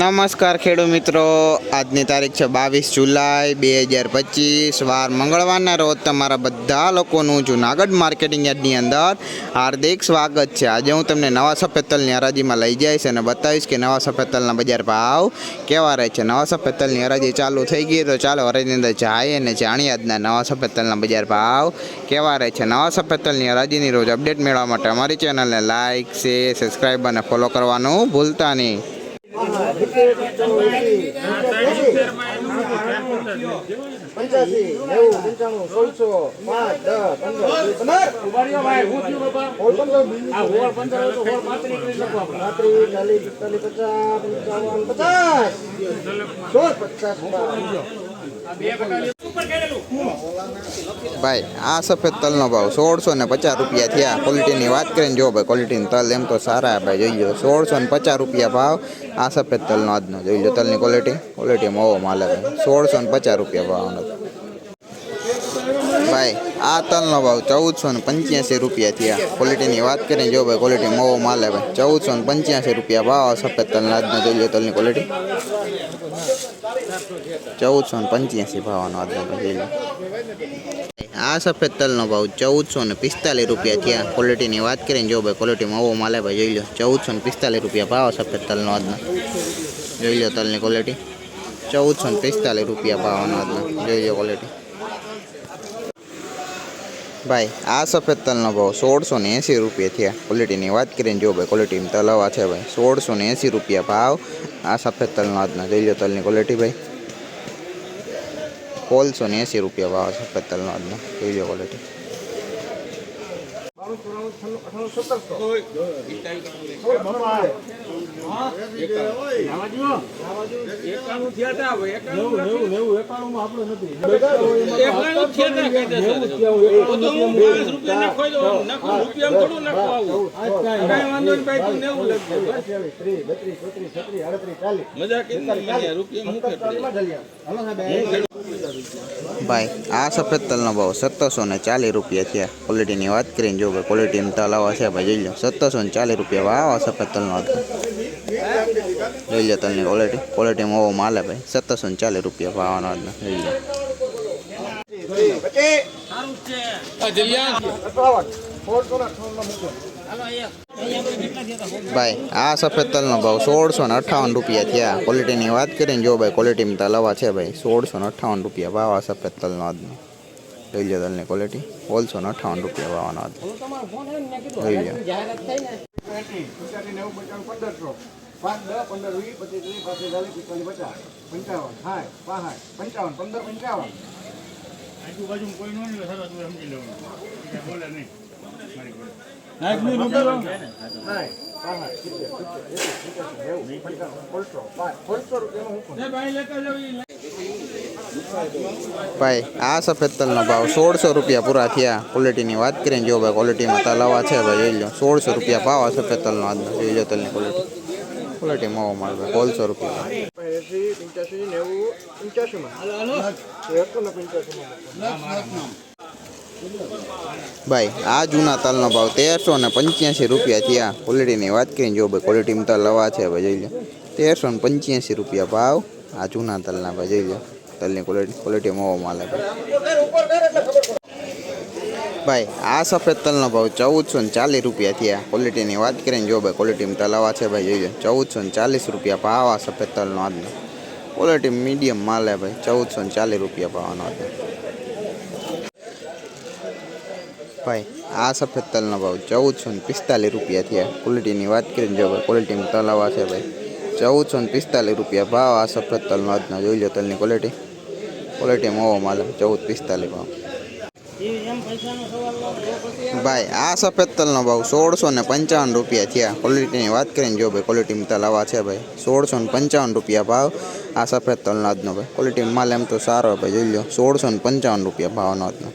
નમસ્કાર ખેડૂત મિત્રો. આજની તારીખ છે બાવીસ જુલાઈ બે હજાર પચીસ. વાર મંગળવારના રોજ તમારા બધા લોકોનું જુનાગઢ માર્કેટિંગ યાર્ડની અંદર હાર્દિક સ્વાગત છે. આજે હું તમને નવા સફેદ તલની હરાજીમાં લઈ જઈશ અને બતાવીશ કે નવા સફેદ બજાર ભાવ કેવા રહે છે. નવા સફેદ તલની હરાજી ચાલુ થઈ ગઈ તો ચાલો હરાજીની અંદર જાય અને જાણીએ આજના નવા સફેદ તલના બજાર ભાવ કેવા રહે છે. નવા સફેદ તલની હરાજીની રોજ અપડેટ મેળવવા માટે અમારી ચેનલને લાઇક શેર સબસ્ક્રાઈબ અને ફોલો કરવાનું ભૂલતા નહીં. પંચ્યાસી નેવું પંચાણું સોળસો પાંચ દસ પંદર પચાસ પચાસ. ભાઈ, આ સફેદ તલનો ભાવ સોળસો ને પચાસ રૂપિયા થયા. ક્વોલિટીની વાત કરીને જો ભાઈ, ક્વોલિટીની તલ એમ તો સારા ભાઈ, જોઈ લો. સોળસો ને પચાસ રૂપિયા ભાવ, આ સફેદ તલનો આજનો, જોઈ લો તલની ક્વોલિટી. ક્વોલિટી મોવો માલે ભાઈ સોળસો ને પચાસ રૂપિયા ભાવનો ભાઈ, આ તલનો ભાવ ચૌદસો ને પંચ્યાસી રૂપિયા થયા. ક્વોલિટીની વાત કરીને જો ભાઈ ક્વોલિટી મોવો માલે ભાઈ ચૌદસો ને પંચ્યાસી રૂપિયા ભાવ, આ સફેદ તલના આજનો, જોઈ લો તલની ક્વોલિટી. ચૌદસો ને પંચ્યાસી ભાવનો આજનો ભાઈ જોઈ લો આ સફેદ તલનો ભાવ ચૌદસો ને પિસ્તાલીસ રૂપિયા થયા ક્વોલિટીની વાત કરીને જો ભાઈ ક્વોલિટીમાં ઓવો માલે ભાઈ જોઈ લો. ચૌદસો ને પિસ્તાલીસ રૂપિયા ભાવ સફેદ તલનો આજનો જોઈ લો તલની ક્વોલિટી ચૌદસો ને પિસ્તાલીસ રૂપિયા ભાવનો આજનો જોઈ લો ક્વોલિટી ભાઈ, આ સફેદ તલનો ભાવ સોળસો ને એંસી રૂપિયા થયા. ક્વોલિટીની વાત કરીને જો ભાઈ ક્વોલિટીમાં તલ આવા છે ભાઈ, સોળસો ને એંસી રૂપિયા ભાવ. આ સફેદ તલનો આજનો જોઈ લો તલની ક્વોલિટી ભાઈ. સોળસો ને એંસી રૂપિયા ભાવ સફેદ તલનો આજનો જોઈ લો ક્વોલિટી ભાઈ આ સફેદ તલનો ભાવ સત્તરસો ને ચાલીસ રૂપિયા થયા ક્વોલિટીની વાત કરીને જો ભાઈ ક્વોલિટીમાં તલ આવા છે ભાઈ, જોઈ લો. સત્તરસો ને ચાલીસ રૂપિયા આ સફેદ તલનો હતો જોઈ લો તલની ક્વોલિટી ક્વોલિટીમાં ઓવો માલે ભાઈ. સત્તરસો ને ચાલીસ રૂપિયા ભાવનો હતો ભાઈ, આ સફેદ તલનો ભાવ સોળસો ને અઠાવન રૂપિયા થયા. ક્વોલિટીની વાત કરીને જો ભાઈ ક્વોલિટીમાં તલ આવા છે ભાઈ, સોળસો ને અઠાવન રૂપિયા ભાવ આ સફેદ તલનો આજનો. જોઈ લો તલની ક્વોલિટી સોળસો ને અઠ્ઠાવન રૂપિયા વાવાના હતો. લઈ લો પાંચ દસ પંદર વીસ પચીસ ત્રીસ પાંત્રીસ ચાલીસ પિસ્તાલીસ પચાસ પંચાવન પંદર પંચાવન રૂપિયાનો હુકમ ભાઈ, આ સફેદ તલનો ભાવ સોળસો રૂપિયા પૂરા થયા. ક્વોલિટીની વાત કરીને જો ભાઈ ક્વોલિટીમાં તલ આવા છે, ભાઈ જોઈ લો, સોળસો રૂપિયા ભાવ આ સફેદ તલનો આજનો જોઈ લો તલની ક્વોલિટી ક્વોલિટી મોવો ભાઈ, સોળસો રૂપિયા. ભાઈ, આ જૂના તલનો ભાવ તેરસો ને પંચ્યાસી રૂપિયા થયા. ક્વોલિટીની વાત કરીને જો ભાઈ ક્વોલિટીમાં તલ આવા છે, ભાઈ જોઈ લો. તેરસો ને પંચ્યાસી રૂપિયા ભાવ આ જૂના તલના, ભાઈ જોઈ લો. તલની ક્વોલિટી ક્વોલિટી મોવો માલે ભાઈ, આ સફેદ તલનો ભાવ ચૌદસો ને ચાલીસ રૂપિયા થયા. ક્વોલિટીની વાત કરીને જો ભાઈ ક્વોલિટીમાં તલ આવા છે ભાઈ જોઈએ ચૌદસો ને ચાલીસ રૂપિયા ભાવ આ સફેદ તલનો આજનો. ક્વોલિટી મીડિયમ માલે ભાઈ, ચૌદસો ને ચાલીસ રૂપિયા ભાવનો હતો ભાઈ, આ સફેદ તલનો ભાવ ચૌદસો ને પિસ્તાલીસ રૂપિયા થયા. ક્વોલિટીની વાત કરીને જો ભાઈ ક્વોલિટીમાં તલ આવા છે ભાઈ, ચૌદસો ને પિસ્તાલીસ રૂપિયા ભાવ આ સફેદ તલનો આજનો. જોઈ લો તલની ક્વોલિટી ક્વોલિટી મોવો માલે, ચૌદ, પિસ્તાલીસ ભાવ. ભાઈ, આ સફેદ તલનો ભાવ સોળસો ને પંચાવન રૂપિયા થયા. ક્વોલિટીની વાત કરીને જો ભાઈ ક્વોલિટીમાં તલ આવા છે ભાઈ. સોળસો ને પંચાવન રૂપિયા ભાવ. આ સફેદ તલનો આજનો ભાઈ. ક્વોલિટીમાં માલ એમ તો સારો ભાઈ, જોઈ લો સોળસો ને પંચાવન રૂપિયા ભાવનો આજનો.